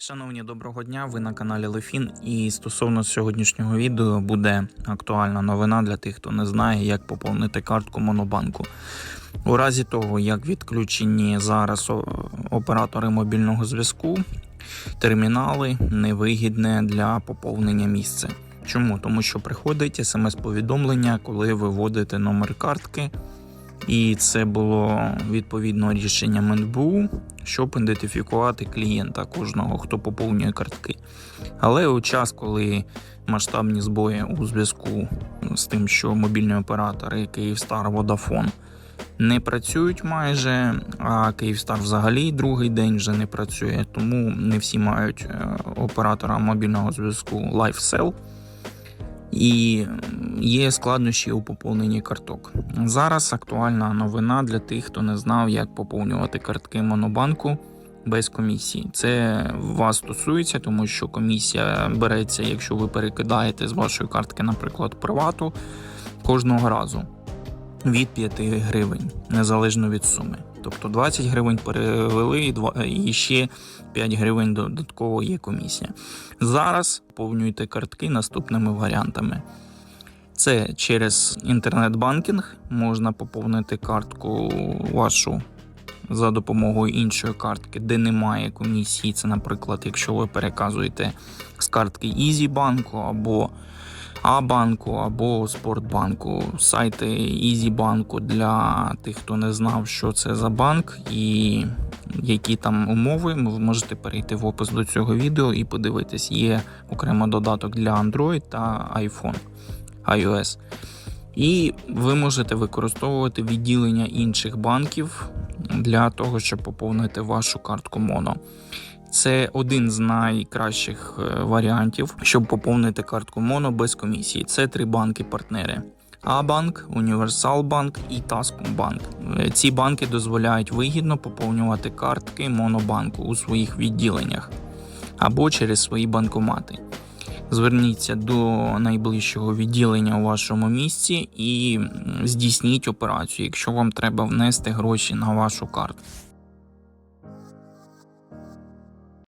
Шановні, доброго дня! Ви на каналі Лефін. І стосовно сьогоднішнього відео буде актуальна новина для тих, хто не знає, як поповнити картку Монобанку. У разі того, як відключені зараз оператори мобільного зв'язку, термінали невигідне для поповнення місце. Чому? Тому що приходить смс-повідомлення, коли ви вводите номер картки. І це було відповідно рішенням НБУ, щоб ідентифікувати клієнта кожного, хто поповнює картки. Але у час, коли масштабні збої у зв'язку з тим, що мобільні оператори Київстар, Водафон не працюють майже, а Київстар взагалі другий день вже не працює, тому не всі мають е, оператора мобільного зв'язку LifeCell. І є складнощі у поповненні карток. Зараз актуальна новина для тих, хто не знав, як поповнювати картки Монобанку без комісії. Це вас стосується, тому що комісія береться, якщо ви перекидаєте з вашої картки, наприклад, привату кожного разу від 5 гривень, незалежно від суми. Тобто 20 гривень перевели і ще 5 гривень додатково є комісія. Зараз повнюйте картки наступними варіантами. Це через інтернет-банкінг можна поповнити картку вашу за допомогою іншої картки, де немає комісії. Це, наприклад, якщо ви переказуєте з картки EasyBank або А-банку або Спортбанку. Сайти EasyBank для тих, хто не знав, що це за банк і які там умови. Ви можете перейти в опис до цього відео і подивитись. Є окремо додаток для Android та iPhone iOS. І ви можете використовувати відділення інших банків для того, щоб поповнити вашу картку Моно. Це один з найкращих е, варіантів, щоб поповнити картку Моно без комісії. Це три банки-партнери: А-банк, Універсалбанк і Таскомбанк. Е, Ці банки дозволяють вигідно поповнювати картки Монобанку у своїх відділеннях або через свої банкомати. Зверніться до найближчого відділення у вашому місці і здійсніть операцію, якщо вам треба внести гроші на вашу картку.